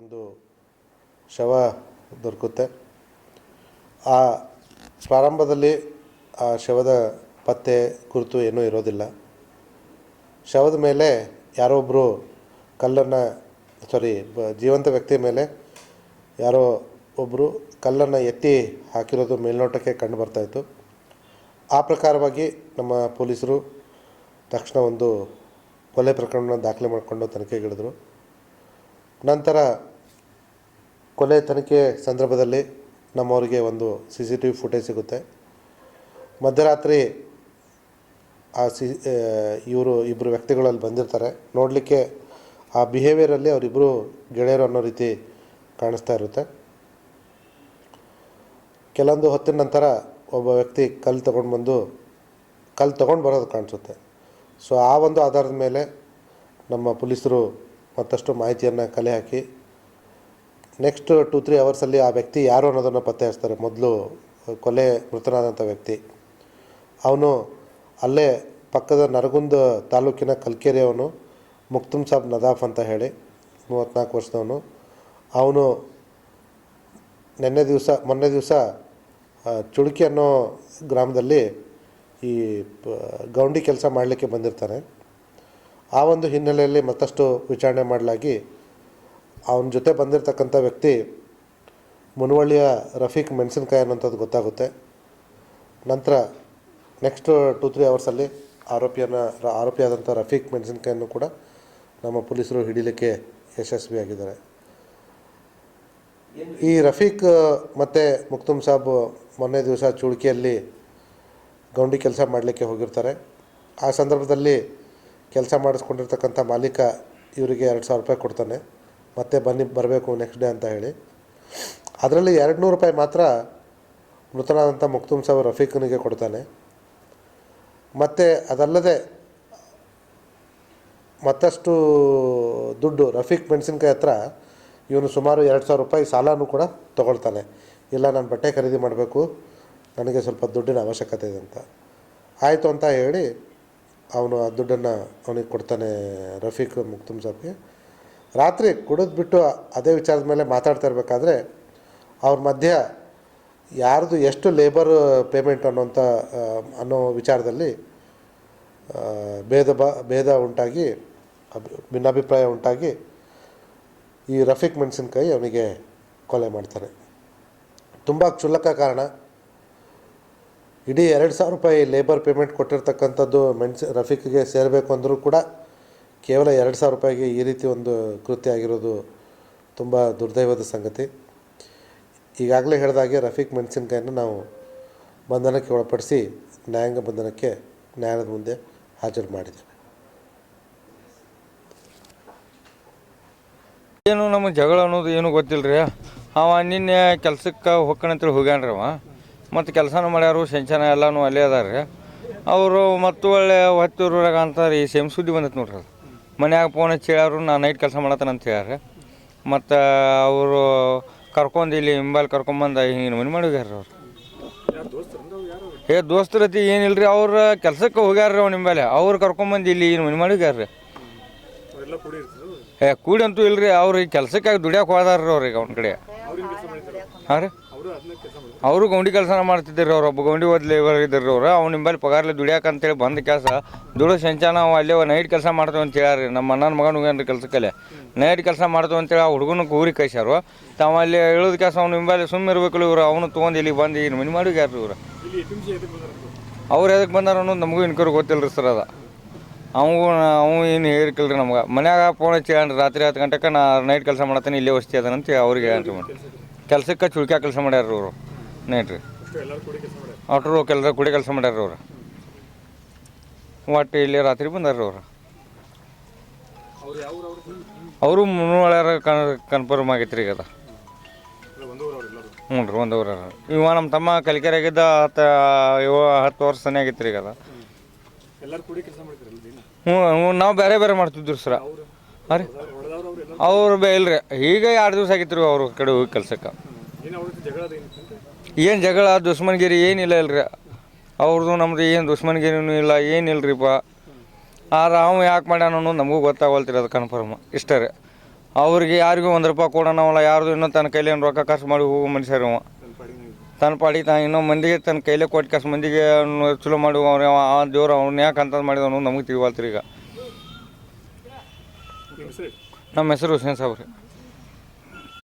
ಒಂದು ಶವ ದೊರಕುತ್ತೆ. ಆ ಪ್ರಾರಂಭದಲ್ಲಿ ಆ ಶವದ ಪತ್ತೆ ಕುರಿತು ಏನೂ ಇರೋದಿಲ್ಲ. ಶವದ ಮೇಲೆ ಯಾರೋ ಒಬ್ಬರು ಕಲ್ಲನ್ನು ಸಾರಿ ಬ ಜೀವಂತ ವ್ಯಕ್ತಿ ಮೇಲೆ ಯಾರೋ ಒಬ್ಬರು ಕಲ್ಲನ್ನು ಎತ್ತಿ ಹಾಕಿರೋದು ಮೇಲ್ನೋಟಕ್ಕೆ ಕಂಡು ಬರ್ತಾಯಿತ್ತು ಆ ಪ್ರಕಾರವಾಗಿ ನಮ್ಮ ಪೊಲೀಸರು ತಕ್ಷಣ ಒಂದು ಕೊಲೆ ಪ್ರಕರಣವನ್ನು ದಾಖಲೆ ಮಾಡಿಕೊಂಡು ತನಿಖೆಗಿಳಿದ್ರು ನಂತರ ಕೊಲೆ ತನಿಖೆ ಸಂದರ್ಭದಲ್ಲಿ ನಮ್ಮವರಿಗೆ ಒಂದು C C T V footage ಸಿಗುತ್ತೆ. ಮಧ್ಯರಾತ್ರಿ ಆ ಸಿ ಇವರು ಇಬ್ಬರು ವ್ಯಕ್ತಿಗಳಲ್ಲಿ ಬಂದಿರ್ತಾರೆ. ನೋಡಲಿಕ್ಕೆ ಆ ಬಿಹೇವಿಯರಲ್ಲಿ ಅವರಿಬ್ಬರು ಗೆಳೆಯರು ಅನ್ನೋ ರೀತಿ ಕಾಣಿಸ್ತಾ ಇರುತ್ತೆ. ಕೆಲವೊಂದು ಹೊತ್ತಿನ ನಂತರ ಒಬ್ಬ ವ್ಯಕ್ತಿ ಕಲ್ಲು ತೊಗೊಂಡು ಬಂದು ಕಲ್ಲು ತೊಗೊಂಡು ಬರೋದು ಕಾಣಿಸುತ್ತೆ. ಸೊ ಆ ಒಂದು ಆಧಾರದ ಮೇಲೆ ನಮ್ಮ ಪೊಲೀಸರು ಮತ್ತಷ್ಟು ಮಾಹಿತಿಯನ್ನು ಕಲೆ ಹಾಕಿ ನೆಕ್ಸ್ಟ್ ಟೂ ತ್ರೀ ಅವರ್ಸಲ್ಲಿ ಆ ವ್ಯಕ್ತಿ ಯಾರು ಅನ್ನೋದನ್ನು ಪತ್ತೆ ಹಚ್ತಾರೆ ಮೊದಲು ಕೊಲೆ ಮೃತನಾದಂಥ ವ್ಯಕ್ತಿ. ಅವನು ಅಲ್ಲೇ ಪಕ್ಕದ ನರಗುಂದ ತಾಲೂಕಿನ ಕಲ್ಕೆರೆಯವನು ಮುಕ್ತುಮ್ ಸಾಬ್ ನದಾಫ್ ಅಂತ ಹೇಳಿ ಮೂವತ್ತ್ನಾಲ್ಕು ವರ್ಷದವನು. ಅವನು ನಿನ್ನೆ ದಿವಸ, ಮೊನ್ನೆ ದಿವಸ ಚುಡುಕಿ ಅನ್ನೋ ಗ್ರಾಮದಲ್ಲಿ ಈ ಗೌಂಡಿ ಕೆಲಸ ಮಾಡಲಿಕ್ಕೆ ಬಂದಿರ್ತಾನೆ. ಆ ಒಂದು ಹಿನ್ನೆಲೆಯಲ್ಲಿ ಮತ್ತಷ್ಟು ವಿಚಾರಣೆ ಮಾಡಲಾಗಿ ಅವನ ಜೊತೆ ಬಂದಿರತಕ್ಕಂಥ ವ್ಯಕ್ತಿ ಮುನವಳ್ಳಿಯ ರಫೀಕ್ ಮೆಣಸಿನ್ಕಾಯಿ ಅನ್ನೋಂಥದ್ದು ಗೊತ್ತಾಗುತ್ತೆ. ನಂತರ ನೆಕ್ಸ್ಟ್ ಟೂ ತ್ರೀ ಅವರ್ಸಲ್ಲಿ ಆರೋಪಿಯನ್ನು ಆರೋಪಿಯಾದಂಥ ರಫೀಕ್ ಮೆಣಸಿನ್ಕಾಯನ್ನು ಕೂಡ ನಮ್ಮ ಪೊಲೀಸರು ಹಿಡಿಲಿಕ್ಕೆ ಯಶಸ್ವಿಯಾಗಿದ್ದಾರೆ. ಈ ರಫೀಕ್ ಮತ್ತು ಮುಕ್ತುಮ್ ಸಾಬ್ ಮೊನ್ನೆ ದಿವಸ ಚುಳ್ಕಿಯಲ್ಲಿ ಗೌಂಡಿ ಕೆಲಸ ಮಾಡಲಿಕ್ಕೆ ಹೋಗಿರ್ತಾರೆ. ಆ ಸಂದರ್ಭದಲ್ಲಿ ಕೆಲಸ ಮಾಡಿಸ್ಕೊಂಡಿರ್ತಕ್ಕಂಥ ಮಾಲೀಕ ಇವರಿಗೆ ಎರಡು ಸಾವಿರ ರೂಪಾಯಿ ಕೊಡ್ತಾನೆ. ಮತ್ತೆ ಬನ್ನಿ, ಬರಬೇಕು ನೆಕ್ಸ್ಟ್ ಡೇ ಅಂತ ಹೇಳಿ. ಅದರಲ್ಲಿ ಎರಡು ನೂರು ರೂಪಾಯಿ ಮಾತ್ರ ಮೃತನಾದಂಥ ಮುಕ್ತುಮ್ ಸಾಬ್ ರಫೀಕನಿಗೆ ಕೊಡ್ತಾನೆ. ಮತ್ತು ಅದಲ್ಲದೆ ಮತ್ತಷ್ಟು ದುಡ್ಡು, ರಫೀಕ್ ಮೆಣಸಿನ್ಕಾಯಿ ಹತ್ರ ಇವನು ಸುಮಾರು ಎರಡು ಸಾವಿರ ರೂಪಾಯಿ ಸಾಲನೂ ಕೂಡ ತೊಗೊಳ್ತಾನೆ. ಇಲ್ಲ, ನಾನು ಬಟ್ಟೆ ಖರೀದಿ ಮಾಡಬೇಕು, ನನಗೆ ಸ್ವಲ್ಪ ದುಡ್ಡಿನ ಅವಶ್ಯಕತೆ ಇದೆ ಅಂತ. ಆಯಿತು ಅಂತ ಹೇಳಿ ಅವನು ಆ ದುಡ್ಡನ್ನು ಅವನಿಗೆ ಕೊಡ್ತಾನೆ ರಫೀಕ್ ಮುಕ್ತುಮ್ ಸಾಬ್ಗೆ. ರಾತ್ರಿ ಕುಡಿದ್ಬಿಟ್ಟು ಅದೇ ವಿಚಾರದ ಮೇಲೆ ಮಾತಾಡ್ತಾ ಇರಬೇಕಾದ್ರೆ ಅವ್ರ ಮಧ್ಯ ಯಾರ್ದು ಎಷ್ಟು ಲೇಬರ್ ಪೇಮೆಂಟ್ ಅನ್ನೋಂಥ ಅನ್ನೋ ವಿಚಾರದಲ್ಲಿ ಭೇದ ಬ, ಭೇದ ಉಂಟಾಗಿ ಭಿನ್ನಾಭಿಪ್ರಾಯ ಉಂಟಾಗಿ ಈ ರಫೀಕ್ ಮೆಣಸಿನ್ಕಾಯಿ ಅವನಿಗೆ ಕೊಲೆ ಮಾಡ್ತಾನೆ ತುಂಬ ಕ್ಷುಲ್ಲಕ ಕಾರಣ. ಇಡೀ ಎರಡು ಸಾವಿರ ರೂಪಾಯಿ ಲೇಬರ್ ಪೇಮೆಂಟ್ ಕೊಟ್ಟಿರ್ತಕ್ಕಂಥದ್ದು ಮೆಣಸಿ, ರಫೀಕ್ಗೆ ಸೇರಬೇಕು ಅಂದರೂ ಕೂಡ ಕೇವಲ ಎರಡು ಸಾವಿರ ರೂಪಾಯಿಗೆ ಈ ರೀತಿ ಒಂದು ಕೃತ್ಯ ಆಗಿರೋದು ತುಂಬ ದುರ್ದೈವದ ಸಂಗತಿ. ಈಗಾಗಲೇ ಹೇಳಿದಾಗೆ ರಫೀಕ್ ಮೆಣಸಿನ್ಕಾಯನ್ನು ನಾವು ಬಂಧನಕ್ಕೆ ಒಳಪಡಿಸಿ ನ್ಯಾಯಾಂಗ ಬಂಧನಕ್ಕೆ ನ್ಯಾಯಾಲಯದ ಮುಂದೆ ಹಾಜರು ಮಾಡಿದ್ದೇವೆ. ಏನು ನಮಗೆ ಜಗಳ ಅನ್ನೋದು ಏನು ಗೊತ್ತಿಲ್ಲ ರೀ ಅವ ನಿನ್ನೆ ಕೆಲಸಕ್ಕೆ ಹೋಗ್ಕಣಂತೇಳಿ ಹೋಗ್ಯಾನ್ರಿ ಅವ. ಮತ್ತು ಕೆಲಸನೂ ಮಾಡ್ಯಾರು ಸೆಂಚನ ಎಲ್ಲನೂ ಅಲ್ಲೇ ಅದಾರ ರೀ ಅವರು ಮತ್ತು ಒಳ್ಳೆ ಹೊತ್ತೂರಾಗ ಅಂತಾರೆ ಈ ಸೇಮ್ ಸುದ್ದಿ ಬಂದೈತೆ ನೋಡ್ರಿ ಮನ್ಯಾಗ ಫೋನ್ ಹಚ್ಚಿ ಹೇಳ್ಯಾರು ನಾನು ನೈಟ್ ಕೆಲಸ ಮಾಡತ್ತಾನ ಅಂತ ಹೇಳ್ಯಾರ. ಮತ್ತು ಅವರು ಕರ್ಕೊಂಡು ಇಲ್ಲಿ ಹಿಂಬಾಲ್ ಕರ್ಕೊಂಬಂದು ಹಿಂಗೆ ಮನೆ ಮಾಡಿ ಹೋಗ್ಯಾರ ಅವ್ರು. ಏ ದೋಸ್ತರ ಏನಿಲ್ಲ ರೀ ಅವ್ರ ಕೆಲಸಕ್ಕೆ ಹೋಗ್ಯಾರ ರೀ ಅವ್ನ ಹಿಂಬಾಲೆ ಅವ್ರು ಕರ್ಕೊಂಬಂದು ಇಲ್ಲಿ ಏನು ಮನೆ ಮಾಡಿ ಹೋಗ್ಯಾರ ರೀ ಏ ಕೂಡಿ ಅಂತೂ ಇಲ್ರಿ ಅವ್ರಿಗೆ ಕೆಲ್ಸಕ್ಕಾಗಿ ದುಡಿಯಕ್ಕೆ ಹೋದಾರ ಅವ್ರಿಗೆ ಅವ್ನ ಕಡೆ. ಹಾಂ ರೀ? ಅವರು ಗೌಂಡಿ ಕೆಲಸ ಮಾಡ್ತಿದ್ದರು ಅವ್ರು, ಒಬ್ಬ ಗೌಂಡಿ ಓದ್ ಲೇಬರ್ ಇದ್ದರು ಅವ್ರು. ಅವ್ನ ನಿಂಬಲ್ಲಿ ಪಗಾರ್ಲೆ ದುಡಿಯಾಕಂತೇಳಿ ಬಂದ ಕೆಲಸ. ದುಡು ಸಂಚಾನ ನಾವು ಅಲ್ಲೇ ನೈಟ್ ಕೆಲಸ ಮಾಡ್ತೇವೆ ಅಂತ ಹೇಳ್ಯಾರ ನಮ್ಮ ಅಣ್ಣನ ಮಗನ ಹೋಗ್ಯಾನ್ರಿ ಕೆಲಸಕ್ಕಲ್ಲೇ ನೈಟ್ ಕೆಲಸ ಮಾಡ್ತೇವೆ ಅಂತೇಳಿ ಆ ಹುಡುಗನ ಕೂರಿ ಕೈಸಾರು ತಾವ ಅಲ್ಲಿ ಇಳಿದ ಕೆಲಸ ಅವ್ನು ನಿಂಬಲ್ಲಿ ಸುಮ್ಮನೆ ಇರ್ಬೇಕಲ್ಲ ಇವ್ರು. ಅವನು ತೊಗೊಂಡು ಇಲ್ಲಿ ಬಂದು ಏನು ಮನೆ ಮಾಡಿ ಯಾರು ಇವ್ರು? ಅವ್ರು ಎದಕ್ಕೆ ಬಂದಾರ ಅನ್ನೋದು ನಮಗೂ ಇನ್ಕರು ಗೊತ್ತಿಲ್ಲ ರೀ ಸರ್ ಅದ. ಅವಂಗೂ ಅವು ಏನು ಹೇಳಿಕಲ್ರಿ ನಮ್ಗೆ. ಮನ್ಯಾಗ ಫೋನ್ ಹಚ್ಚಿ ರಾತ್ರಿ ಹತ್ತು ಗಂಟೆಗೆ ನಾ ನೈಟ್ ಕೆಲಸ ಮಾಡತ್ತೀನಿ ಇಲ್ಲೇ ವಸ್ತಿ ಅದನಂತ ಅವ್ರಿಗೆ ಹೇಳ್ರಿ ಕೆಲ್ಸಕ್ಕೆ ಚುಳ್ಕ್ಯಾ ಕೆಲಸ ಮಾಡ್ಯಾರ ಅವರು. ನೈಟ್ ರೀ ಅಟ್ರು ಕೆಲಸ ಕುಡಿ ಕೆಲಸ ಮಾಡ್ಯಾರ ಅವ್ರು. ಒಟ್ಟು ಇಲ್ಲಿ ರಾತ್ರಿ ಬಂದಾರ ಅವರು. ಅವರು ಮುನ್ನೊಳ್ಯಾರ ಕನ್ಫರ್ಮ್ ಆಗೈತೆ ರೀ ಈಗ ಅದ. ಹ್ಞೂ ರೀ ಒಂದು ಊರ ಇವ ನಮ್ಮ ತಮ್ಮ ಕಲಿಕೆರಾಗಿದ್ದ ಹತ್ತು ಇವ ಹತ್ತು ವರ್ಷ ಸನಿ ಆಗೈತೆ ರೀ ಈಗ ಅದ. ಹ್ಞೂ ಹ್ಞೂ ನಾವು ಬೇರೆ ಬೇರೆ ಮಾಡ್ತಿದ್ವಿ ಸರ. ಹಾಂ ರೀ. ಅವ್ರು ಬೇ ಇಲ್ರಿ. ಈಗ ಎರಡು ದಿವಸ ಆಗಿತ್ತು ರೀ ಅವ್ರ ಕಡೆ ಹೋಗಿ ಕೆಲ್ಸಕ್ಕೆ. ಏನು ಜಗಳ ದುಶ್ಮನ್ಗಿರಿ ಏನಿಲ್ಲ ಇಲ್ರಿ. ಅವ್ರದ್ದು ನಮ್ದು ಏನು ದುಶ್ಮನ್ಗಿರಿನೂ ಇಲ್ಲ ಏನಿಲ್ಲರಿಪ್ಪ ಆದ್ರೆ ಅವ ಯಾಕೆ ಮಾಡ್ಯಾನ ಅನ್ನೋದು ನಮಗೂ ಗೊತ್ತಾಗಲ್ತಿರಿ ಅದು ಕನ್ಫರ್ಮ್ ಇಷ್ಟ ರೀ. ಅವ್ರಿಗೆ ಯಾರಿಗೂ ಒಂದು ರೂಪಾಯಿ ಕೊಡೋಣವಲ್ಲ ಯಾರ್ದು ಇನ್ನೂ ತನ್ನ ಕೈಲಿ ಏನು ರೊಕ್ಕ ಖರ್ಚು ಮಾಡಿ ಹೋಗೋ ಮನುಷ್ಯರು ಅವ. ತನ್ನ ಪಾಡಿ ತಾ ಇನ್ನೂ ಮಂದಿಗೆ ತನ್ನ ಕೈಲೇ ಕೊಟ್ಟು ಕಸ್ ಮಂದಿಗೆ ಚಲೋ ಮಾಡುವ ಅವ್ರು ಆ ದೇವ್ರು ಅವ್ನು ಯಾಕೆ ಅಂತ ಮಾಡಿದವನು ನಮಗೆ ತಿಳಿವಲ್ತಿರಿ ಈಗ. ನಮ್ಮ ಹೆಸರು ಹುಸೇನ್ ಸಾಬ್ರಿ